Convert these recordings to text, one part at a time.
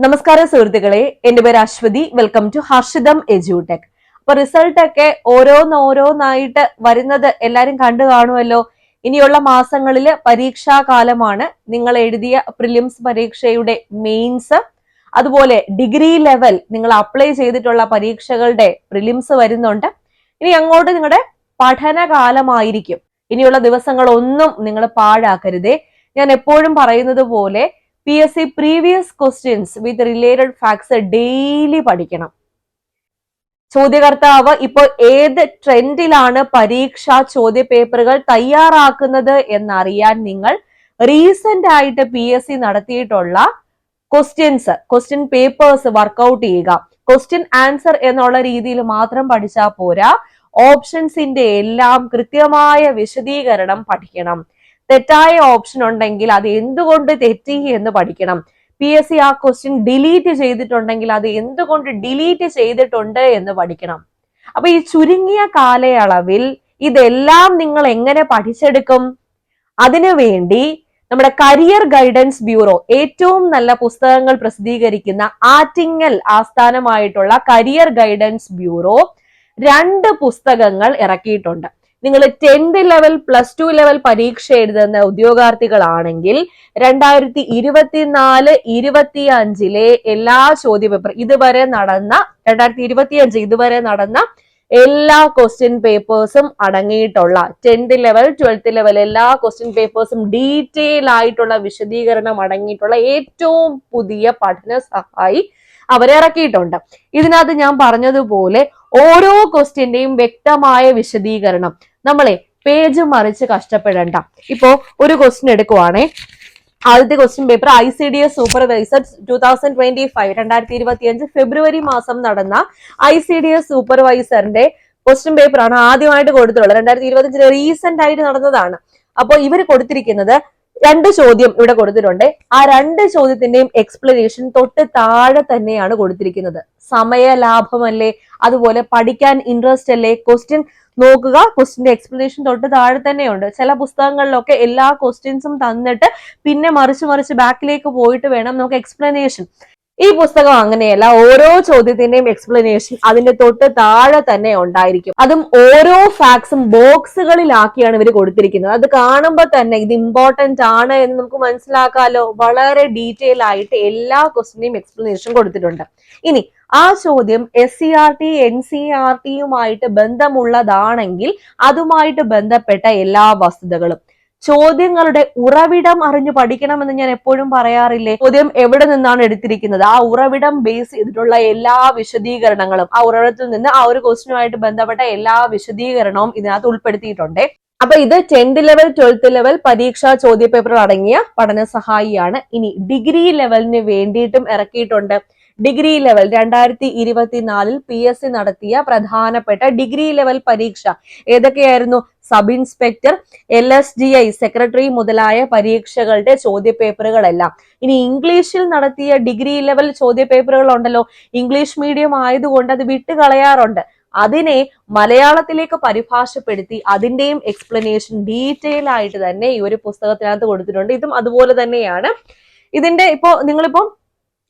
നമസ്കാരം സുഹൃത്തുക്കളെ. എന്റെ പേര് അശ്വതി. വെൽക്കം ടു ഹർഷിതം എജ്യൂടെക്. അപ്പൊ റിസൾട്ട് ഒക്കെ ഓരോന്നോരോന്നായിട്ട് വരുന്നത് എല്ലാരും കണ്ടു കാണുമല്ലോ. ഇനിയുള്ള മാസങ്ങളിൽ പരീക്ഷാ കാലമാണ് നിങ്ങൾ എഴുതിയ പ്രിലിംസ് പരീക്ഷയുടെ മെയിൻസ് അതുപോലെ ഡിഗ്രി ലെവൽ നിങ്ങൾ അപ്ലൈ ചെയ്തിട്ടുള്ള പരീക്ഷകളുടെ പ്രിലിംസ് വരുന്നുണ്ട്. ഇനി അങ്ങോട്ട് നിങ്ങളുടെ പഠനകാലമായിരിക്കും. ഇനിയുള്ള ദിവസങ്ങളൊന്നും നിങ്ങൾ പാഴാക്കരുതേ. ഞാൻ എപ്പോഴും പറയുന്നത് പോലെ P S C previous questions with related facts daily പഠിക്കണം. ചോദ്യകർത്താവ് ഇപ്പോൾ ഏത് ട്രെൻഡിലാണ് പരീക്ഷ ചോദ്യ പേപ്പറുകൾ തയ്യാറാക്കുന്നത് എന്നറിയാൻ നിങ്ങൾ റീസെന്റ് ആയിട്ട് പി എസ് സി നടത്തിയിട്ടുള്ള ക്വസ്റ്റ്യൻസ് ക്വസ്റ്റ്യൻ പേപ്പേഴ്സ് വർക്കൗട്ട് ചെയ്യുക. ക്വസ്റ്റ്യൻ ആൻസർ എന്നുള്ള രീതിയിൽ മാത്രം പഠിച്ചാൽ പോരാ. ഓപ്ഷൻസിന്റെ എല്ലാം കൃത്യമായ വിശദീകരണം പഠിക്കണം. തെറ്റായ ഓപ്ഷൻ ഉണ്ടെങ്കിൽ അത് എന്തുകൊണ്ട് തെറ്റി എന്ന് പഠിക്കണം. പി എസ് സി ആ ക്വസ്റ്റ്യൻ ഡിലീറ്റ് ചെയ്തിട്ടുണ്ടെങ്കിൽ അത് എന്തുകൊണ്ട് ഡിലീറ്റ് ചെയ്തിട്ടുണ്ട് എന്ന് പഠിക്കണം. അപ്പൊ ഈ ചുരുങ്ങിയ കാലയളവിൽ ഇതെല്ലാം നിങ്ങൾ എങ്ങനെ പഠിച്ചെടുക്കും? അതിനുവേണ്ടി നമ്മുടെ കരിയർ ഗൈഡൻസ് ബ്യൂറോ ഏറ്റവും നല്ല പുസ്തകങ്ങൾ പ്രസിദ്ധീകരിക്കുന്ന ആറ്റിങ്ങൽ ആസ്ഥാനമായിട്ടുള്ള കരിയർ ഗൈഡൻസ് ബ്യൂറോ രണ്ട് പുസ്തകങ്ങൾ ഇറക്കിയിട്ടുണ്ട്. നിങ്ങൾ tenth level plus two level പരീക്ഷ എഴുതുന്ന ഉദ്യോഗാർത്ഥികളാണെങ്കിൽ രണ്ടായിരത്തി ഇരുപത്തിനാല് ഇരുപത്തി അഞ്ചിലെ എല്ലാ ചോദ്യപേപ്പർ ഇതുവരെ നടന്ന രണ്ടായിരത്തി ഇരുപത്തി അഞ്ച് ഇതുവരെ നടന്ന എല്ലാ ക്വസ്റ്റ്യൻ പേപ്പേഴ്സും അടങ്ങിയിട്ടുള്ള ടെൻത്ത് ലെവൽ ട്വൽത്ത് ലെവൽ എല്ലാ ക്വസ്റ്റ്യൻ പേപ്പേഴ്സും ഡീറ്റെയിൽ ആയിട്ടുള്ള വിശദീകരണം അടങ്ങിയിട്ടുള്ള ഏറ്റവും പുതിയ പഠന സഹായി അവരെ ഇറക്കിയിട്ടുണ്ട്. ഇതിനകത്ത് ഞാൻ പറഞ്ഞതുപോലെ ഓരോ ക്വസ്റ്റ്യന്റെയും വ്യക്തമായ വിശദീകരണം. നമ്മളെ പേജ് മറിച്ച് കഷ്ടപ്പെടണ്ട. ഇപ്പോ ഒരു ക്വസ്റ്റ്യൻ എടുക്കുവാണേ. ആദ്യത്തെ question paper I C D S supervisor two thousand twenty five രണ്ടായിരത്തി ഇരുപത്തി അഞ്ച് ഫെബ്രുവരി മാസം നടന്ന ഐ സി ഡി എസ് സൂപ്പർവൈസറിന്റെ ക്വസ്റ്റ്യൻ പേപ്പർ ആണ് ആദ്യമായിട്ട് കൊടുത്തിട്ടുള്ളത്. രണ്ടായിരത്തി ഇരുപത്തി അഞ്ചിൽ റീസെന്റ് ആയിട്ട് നടന്നതാണ്. അപ്പോൾ ഇവർ കൊടുത്തിരിക്കുന്നത് രണ്ട് ചോദ്യം ഇവിടെ കൊടുത്തിട്ടുണ്ട്. ആ രണ്ട് ചോദ്യത്തിന്റെയും എക്സ്പ്ലനേഷൻ തൊട്ട് താഴെ തന്നെയാണ് കൊടുത്തിരിക്കുന്നത്. സമയ ലാഭമല്ലേ അതുപോലെ പഠിക്കാൻ ഇൻട്രസ്റ്റ് അല്ലേ? ക്വസ്റ്റ്യൻ നോക്കുക. ക്വസ്റ്റിന്റെ എക്സ്പ്ലനേഷൻ തൊട്ട് താഴെ തന്നെയുണ്ട്. ചില പുസ്തകങ്ങളിലൊക്കെ എല്ലാ ക്വസ്റ്റ്യൻസും തന്നിട്ട് പിന്നെ മറിച്ച് മറിച്ച് ബാക്കിലേക്ക് പോയിട്ട് വേണം നമുക്ക് എക്സ്പ്ലനേഷൻ ഈ പുസ്തകം അങ്ങനെയല്ല ഓരോ ചോദ്യത്തിന്റെയും എക്സ്പ്ലനേഷൻ അതിന്റെ തൊട്ട് താഴെ തന്നെ ഉണ്ടായിരിക്കും. അതും ഓരോ ഫാക്ട്സും ബോക്സുകളിലാക്കിയാണ് ഇവർ കൊടുത്തിരിക്കുന്നത്. അത് കാണുമ്പോൾ തന്നെ ഇത് ഇമ്പോർട്ടന്റ് ആണ് എന്ന് നമുക്ക് മനസ്സിലാക്കാലോ. വളരെ ഡീറ്റെയിൽ ആയിട്ട് എല്ലാ ക്വസ്റ്റിനെയും എക്സ്പ്ലനേഷൻ കൊടുത്തിട്ടുണ്ട്. ഇനി ആ ചോദ്യം S C R T N C R ടിയുമായിട്ട് ബന്ധമുള്ളതാണെങ്കിൽ അതുമായിട്ട് ബന്ധപ്പെട്ട എല്ലാ വസ്തുതകളും. ചോദ്യങ്ങളുടെ ഉറവിടം അറിഞ്ഞു പഠിക്കണമെന്ന് ഞാൻ എപ്പോഴും പറയാറില്ലേ? ചോദ്യം എവിടെ നിന്നാണ് എടുത്തിരിക്കുന്നത്? ആ ഉറവിടം ബേസ് ചെയ്തിട്ടുള്ള എല്ലാ വിശദീകരണങ്ങളും ആ ഉറവിടത്തിൽ നിന്ന് ആ ഒരു ക്വസ്റ്റിനുമായിട്ട് ബന്ധപ്പെട്ട എല്ലാ വിശദീകരണവും ഇതിനകത്ത് ഉൾപ്പെടുത്തിയിട്ടുണ്ട്. അപ്പൊ ഇത് ടെൻത്ത് ലെവൽ ട്വൽത്ത് ലെവൽ പരീക്ഷാ ചോദ്യപേപ്പർ അടങ്ങിയ പഠന സഹായിയാണ് ഇനി ഡിഗ്രി ലെവലിന് വേണ്ടിയിട്ടും ഇറക്കിയിട്ടുണ്ട്. ഡിഗ്രി ലെവൽ രണ്ടായിരത്തി ഇരുപത്തിനാലിൽ പി എസ് സി നടത്തിയ പ്രധാനപ്പെട്ട ഡിഗ്രി ലെവൽ പരീക്ഷ. ഏതൊക്കെയായിരുന്നു? Sub inspector L S D I secretary മുതലായ പരീക്ഷകളുടെ ചോദ്യപേപ്പറുകളെല്ലാം. ഇനി ഇംഗ്ലീഷിൽ നടത്തിയ ഡിഗ്രി ലെവൽ ചോദ്യപേപ്പറുകൾ ഉണ്ടല്ലോ ഇംഗ്ലീഷ് മീഡിയം ആയതുകൊണ്ട് അത് വിട്ടുകളയാറുണ്ട്. അതിനെ മലയാളത്തിലേക്ക് പരിഭാഷപ്പെടുത്തി അതിന്റെയും എക്സ്പ്ലനേഷൻ ഡീറ്റെയിൽ ആയിട്ട് തന്നെ ഈ ഒരു പുസ്തകത്തിനകത്ത് കൊടുത്തിട്ടുണ്ട്. ഇതും അതുപോലെ തന്നെയാണ്. ഇതിന്റെ ഇപ്പോ നിങ്ങളിപ്പോ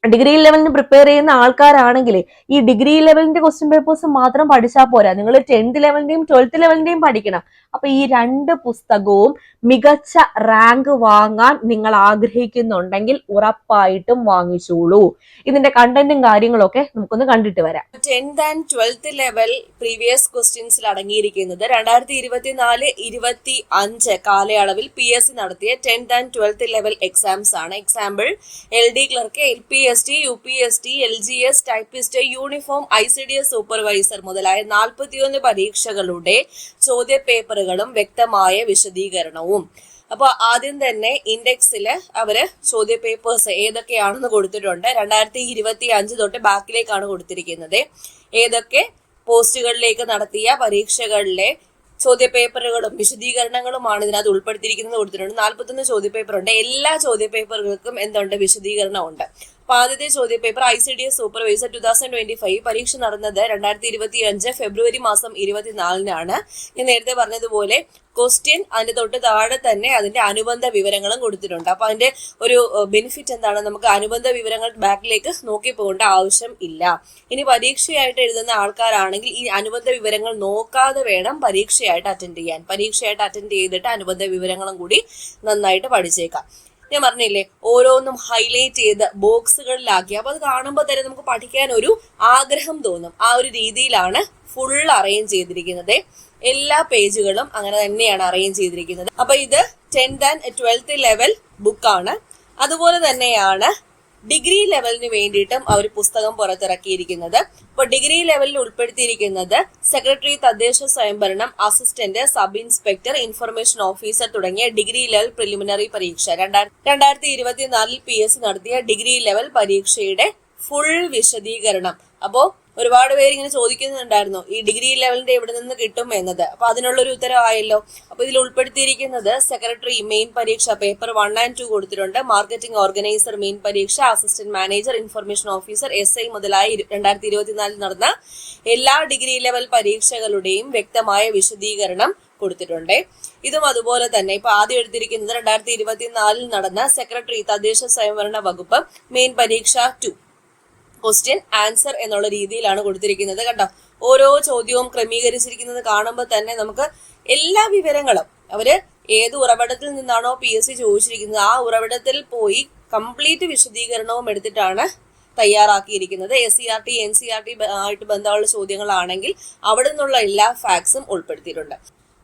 ഡിഗ്രി ലെവലിന് പ്രിപ്പയർ ചെയ്യുന്ന ആൾക്കാരാണെങ്കിൽ ഈ ഡിഗ്രി ലെവലിന്റെ ക്വസ്റ്റ്യൻ പേപ്പേഴ്സ് മാത്രം പഠിച്ചാൽ പോരാ. നിങ്ങൾ ടെൻത്ത് ലെവലിന്റെയും ട്വൽത്ത് ലെവലിന്റെയും പഠിക്കണം. അപ്പൊ ഈ രണ്ട് പുസ്തകവും മികച്ച റാങ്ക് വാങ്ങാൻ നിങ്ങൾ ആഗ്രഹിക്കുന്നുണ്ടെങ്കിൽ ഉറപ്പായിട്ടും വാങ്ങിച്ചോളൂ. ഇതിന്റെ കണ്ടന്റും കാര്യങ്ങളൊക്കെ നമുക്കൊന്ന് കണ്ടിട്ട് വരാം. Tenth and twelfth level previous ക്വസ്റ്റ്യൻസിൽ അടങ്ങിയിരിക്കുന്നത് രണ്ടായിരത്തി ഇരുപത്തിനാല് ഇരുപത്തി അഞ്ച് കാലയളവിൽ പി എസ് സി നടത്തിയ tenth and twelfth level exams ആണ്. Example L D clerk L P S T U P S T L G S typist uniform I C D S supervisor മുതലായ നാൽപ്പത്തിയൊന്ന് പരീക്ഷകളുടെ ചോദ്യപേപ്പറുകളും വ്യക്തമായ വിശദീകരണവും. അപ്പോൾ ആദ്യം തന്നെ ഇൻഡെക്സിൽ അവർ ചോദ്യ പേപ്പേഴ്സ് ഏതൊക്കെയാണെന്ന് കൊടുത്തിട്ടുണ്ട്. രണ്ടായിരത്തി ഇരുപത്തി അഞ്ച് തൊട്ട് ബാക്കിലേക്കാണ് കൊടുത്തിരിക്കുന്നത്. ഏതൊക്കെ പോസ്റ്റുകളിലേക്ക് നടത്തിയ പരീക്ഷകളിലെ ചോദ്യപേപ്പറുകളും വിശദീകരണങ്ങളുമാണ് ഇതിനകത്ത് ഉൾപ്പെടുത്തിയിരിക്കുന്നത് കൊടുത്തിട്ടുണ്ട്. നാൽപ്പത്തൊന്ന് ചോദ്യപേപ്പർ ഉണ്ട് എല്ലാ ചോദ്യപേപ്പറുകൾക്കും എന്തുണ്ട് വിശദീകരണം ഉണ്ട് അപ്പൊ ആദ്യത്തെ ചോദ്യപേപ്പർ I C D S supervisor two thousand twenty five പരീക്ഷ നടന്നത് രണ്ടായിരത്തി ഇരുപത്തി അഞ്ച് ഫെബ്രുവരി മാസം ഇരുപത്തിനാലിനാണ്. ഞാൻ നേരത്തെ പറഞ്ഞതുപോലെ ക്വസ്റ്റ്യൻ അതിന്റെ തൊട്ട് താഴെ തന്നെ അതിന്റെ അനുബന്ധ വിവരങ്ങളും കൊടുത്തിട്ടുണ്ട്. അപ്പൊ അതിന്റെ ഒരു ബെനിഫിറ്റ് എന്താണ് നമുക്ക് അനുബന്ധ വിവരങ്ങൾ ബാക്കിലേക്ക് നോക്കി പോകേണ്ട ആവശ്യം ഇല്ല. ഇനി പരീക്ഷയായിട്ട് എഴുതുന്ന ആൾക്കാരാണെങ്കിൽ ഈ അനുബന്ധ വിവരങ്ങൾ നോക്കാതെ വേണം പരീക്ഷയായിട്ട് അറ്റൻഡ് ചെയ്യാൻ. പരീക്ഷയായിട്ട് അറ്റൻഡ് ചെയ്തിട്ട് അനുബന്ധ വിവരങ്ങളും കൂടി നന്നായിട്ട് പഠിച്ചേക്കാം. ഞാൻ പറഞ്ഞില്ലേ ഓരോന്നും ഹൈലൈറ്റ് ചെയ്ത് ബോക്സുകളിലാക്കി അപ്പൊ അത് കാണുമ്പോൾ തന്നെ നമുക്ക് പഠിക്കാൻ ഒരു ആഗ്രഹം തോന്നും. ആ ഒരു രീതിയിലാണ് ഫുൾ അറേഞ്ച് ചെയ്തിരിക്കുന്നത്. എല്ലാ പേജുകളും അങ്ങനെ തന്നെയാണ് അറേഞ്ച് ചെയ്തിരിക്കുന്നത്. അപ്പൊ ഇത് ടെൻത്ത് ആൻഡ് ട്വൽത്ത് ലെവൽ ബുക്കാണ് അതുപോലെ തന്നെയാണ് ഡിഗ്രി ലെവലിന് വേണ്ടിയിട്ടും അവർ പുസ്തകം പുറത്തിറക്കിയിരിക്കുന്നത്. അപ്പോൾ ഡിഗ്രി ലെവലിൽ ഉൾപ്പെടുത്തിയിരിക്കുന്നത് സെക്രട്ടറി തദ്ദേശ സ്വയംഭരണം assistant sub inspector information officer തുടങ്ങിയ ഡിഗ്രി ലെവൽ പ്രിലിമിനറി പരീക്ഷ. രണ്ടായിരത്തി ഇരുപത്തിനാലിൽ പി എസ് നടത്തിയ ഡിഗ്രി ലെവൽ പരീക്ഷയുടെ ഫുൾ വിശദീകരണം. അപ്പോ ഒരുപാട് പേര് ഇങ്ങനെ ചോദിക്കുന്നുണ്ടായിരുന്നു ഈ ഡിഗ്രി ലെവലിന്റെ എവിടെ നിന്ന് കിട്ടും എന്നത്. അപ്പൊ അതിനുള്ളൊരു ഉത്തരവായല്ലോ? അപ്പൊ ഇതിൽ ഉൾപ്പെടുത്തിയിരിക്കുന്നത് സെക്രട്ടറി മെയിൻ പരീക്ഷ പേപ്പർ വൺ ആൻഡ് ടു കൊടുത്തിട്ടുണ്ട്. മാർക്കറ്റിംഗ് ഓർഗനൈസർ മെയിൻ പരീക്ഷ assistant manager information officer S I മുതലായി രണ്ടായിരത്തി ഇരുപത്തിനാലിൽ നടന്ന എല്ലാ ഡിഗ്രി ലെവൽ പരീക്ഷകളുടെയും വ്യക്തമായ വിശദീകരണം കൊടുത്തിട്ടുണ്ട്. ഇതും അതുപോലെ തന്നെ ഇപ്പൊ ആദ്യം എടുത്തിരിക്കുന്നത് രണ്ടായിരത്തി ഇരുപത്തിനാലിൽ നടന്ന സെക്രട്ടറി തദ്ദേശ സ്വയംഭരണ വകുപ്പ് മെയിൻ പരീക്ഷ ടു ക്വസ്റ്റ്യൻ ആൻസർ എന്നുള്ള രീതിയിലാണ് കൊടുത്തിരിക്കുന്നത്. കണ്ടോ? ഓരോ ചോദ്യവും ക്രമീകരിച്ചിരിക്കുന്നത് കാണുമ്പോൾ തന്നെ നമുക്ക് എല്ലാ വിവരങ്ങളും അവർ ഏത് ഉറവിടത്തിൽ നിന്നാണോ പി എസ് സി ചോദിച്ചിരിക്കുന്നത് ആ ഉറവിടത്തിൽ പോയി കംപ്ലീറ്റ് വിശദീകരണവും എടുത്തിട്ടാണ് തയ്യാറാക്കിയിരിക്കുന്നത്. S C R T N C R T ആയിട്ട് ബന്ധമുള്ള ചോദ്യങ്ങളാണെങ്കിൽ അവിടെ നിന്നുള്ള എല്ലാ ഫാക്ട്സും ഉൾപ്പെടുത്തിയിട്ടുണ്ട്.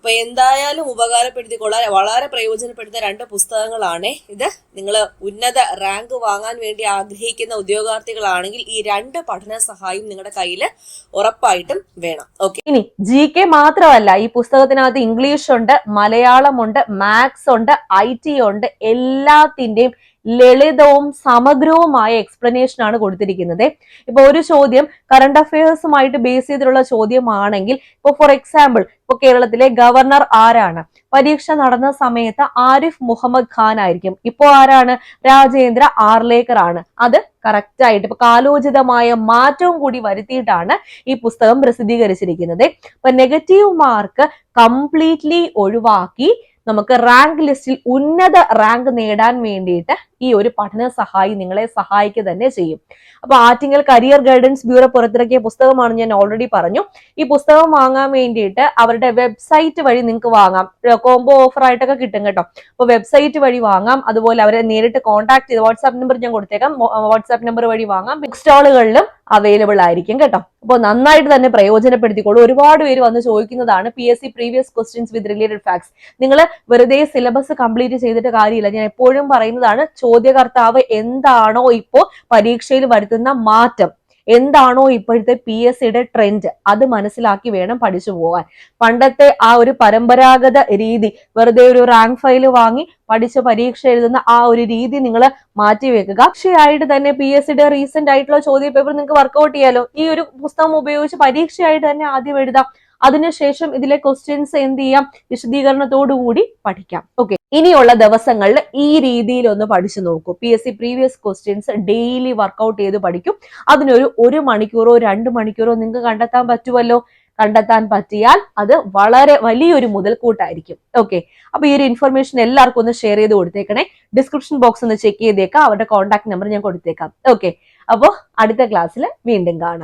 അപ്പൊ എന്തായാലും ഉപകാരപ്പെടുത്തിക്കൊള്ളാൻ വളരെ പ്രയോജനപ്പെടുന്ന രണ്ട് പുസ്തകങ്ങളാണ് ഇത്. നിങ്ങൾ ഉന്നത റാങ്ക് വാങ്ങാൻ വേണ്ടി ആഗ്രഹിക്കുന്ന ഉദ്യോഗാർത്ഥികളാണെങ്കിൽ ഈ രണ്ട് പഠന സഹായം നിങ്ങളുടെ കയ്യിൽ ഉറപ്പായിട്ടും വേണം. ഓക്കെ ഇനി ജി കെ മാത്രമല്ല ഈ പുസ്തകത്തിനകത്ത് ഇംഗ്ലീഷ് ഉണ്ട് മലയാളമുണ്ട് മാത്സ് ഉണ്ട് ഐ ടി ഉണ്ട് എല്ലാത്തിന്റെയും ലളിതവും സമഗ്രവുമായ എക്സ്പ്ലനേഷൻ ആണ് കൊടുത്തിരിക്കുന്നത്. ഇപ്പൊ ഒരു ചോദ്യം കറണ്ട് അഫയേഴ്സുമായിട്ട് ബേസ് ചെയ്തിട്ടുള്ള ചോദ്യമാണെങ്കിൽ ഇപ്പൊ ഫോർ എക്സാമ്പിൾ ഇപ്പൊ കേരളത്തിലെ ഗവർണർ ആരാണ്? പരീക്ഷ നടന്ന സമയത്ത് ആരിഫ് മുഹമ്മദ് ഖാൻ ആയിരിക്കും. ഇപ്പോ ആരാണ്? രാജേന്ദ്ര ആർലേക്കർ ആണ്. അത് കറക്റ്റ് ആയിട്ട് ഇപ്പൊ കാലോചിതമായ മാറ്റവും കൂടി വരുത്തിയിട്ടാണ് ഈ പുസ്തകം പ്രസിദ്ധീകരിച്ചിരിക്കുന്നത്. ഇപ്പൊ നെഗറ്റീവ് മാർക്ക് കംപ്ലീറ്റ്ലി ഒഴിവാക്കി നമുക്ക് റാങ്ക് ലിസ്റ്റിൽ ഉന്നത റാങ്ക് നേടാൻ വേണ്ടിയിട്ട് ഈ ഒരു പഠന സഹായി നിങ്ങളെ സഹായിക്കുക തന്നെ ചെയ്യും. അപ്പൊ ആറ്റിങ്ങൽ കരിയർ ഗൈഡൻസ് ബ്യൂറോ പുറത്തിറക്കിയ പുസ്തകമാണ് ഞാൻ ഓൾറെഡി പറഞ്ഞു. ഈ പുസ്തകം വാങ്ങാൻ വേണ്ടിയിട്ട് അവരുടെ വെബ്സൈറ്റ് വഴി നിങ്ങൾക്ക് വാങ്ങാം. കോംബോ ഓഫർ ആയിട്ടൊക്കെ കിട്ടും കേട്ടോ. അപ്പൊ വെബ്സൈറ്റ് വഴി വാങ്ങാം. അതുപോലെ അവരെ നേരിട്ട് കോൺടാക്ട് ചെയ്ത് വാട്സാപ്പ് നമ്പർ ഞാൻ കൊടുത്തേക്കാം. വാട്സാപ്പ് നമ്പർ വഴി വാങ്ങാം. ബുക്ക് സ്റ്റാളുകളിലും അവൈലബിൾ ആയിരിക്കും കേട്ടോ. അപ്പോൾ നന്നായിട്ട് തന്നെ പ്രയോജനപ്പെടുത്തിക്കോളൂ. ഒരുപാട് പേര് വന്ന് ചോദിക്കുന്നതാണ് P S C previous questions with related facts നിങ്ങൾ വെറുതെ സിലബസ് കംപ്ലീറ്റ് ചെയ്തിട്ട് കാര്യമില്ല. ഞാൻ എപ്പോഴും പറയുന്നതാണ് ചോദ്യകർത്താവ് എന്താണോ ഇപ്പോ പരീക്ഷയിൽ വരുത്തുന്ന മാറ്റം. എന്താണോ ഇപ്പോഴത്തെ പി എസ് സിയുടെ ട്രെൻഡ് അത് മനസ്സിലാക്കി വേണം പഠിച്ചു പോകാൻ. പണ്ടത്തെ ആ ഒരു പരമ്പരാഗത രീതി വെറുതെ ഒരു റാങ്ക് ഫയൽ വാങ്ങി പഠിച്ച പരീക്ഷ എഴുതുന്ന ആ ഒരു രീതി നിങ്ങൾ മാറ്റി വെക്കുക. പരീക്ഷയായിട്ട് തന്നെ പി എസ് സിയുടെ റീസെന്റ് ആയിട്ടുള്ള ചോദ്യ പേപ്പർ നിങ്ങൾക്ക് വർക്ക്ഔട്ട് ചെയ്യാലോ? ഈ ഒരു പുസ്തകം ഉപയോഗിച്ച് പരീക്ഷയായിട്ട് തന്നെ ആദ്യം എഴുതാം. അതിനുശേഷം ഇതിലെ ക്വസ്റ്റ്യൻസ് എന്ത് ചെയ്യാം? വിശദീകരണത്തോടുകൂടി പഠിക്കാം. ഓക്കെ ഇനിയുള്ള ദിവസങ്ങളിൽ ഈ രീതിയിൽ ഒന്ന് പഠിച്ചു നോക്കൂ. P S C previous questions daily workout ചെയ്ത് പഠിക്കും. അതിനൊരു ഒരു മണിക്കൂറോ രണ്ട് മണിക്കൂറോ നിങ്ങൾക്ക് കണ്ടെത്താൻ പറ്റുമല്ലോ? കണ്ടെത്താൻ പറ്റിയാൽ അത് വളരെ വലിയൊരു മുതൽക്കൂട്ടായിരിക്കും. ഓക്കെ അപ്പൊ ഈ ഒരു ഇൻഫർമേഷൻ എല്ലാവർക്കും ഒന്ന് ഷെയർ ചെയ്ത് കൊടുത്തേക്കണേ. ഡിസ്ക്രിപ്ഷൻ ബോക്സ് ഒന്ന് ചെക്ക് ചെയ്തേക്കാം. അവരുടെ കോൺടാക്ട് നമ്പർ ഞാൻ കൊടുത്തേക്കാം. ഓക്കെ അപ്പോൾ അടുത്ത ക്ലാസ്സിൽ വീണ്ടും കാണാം.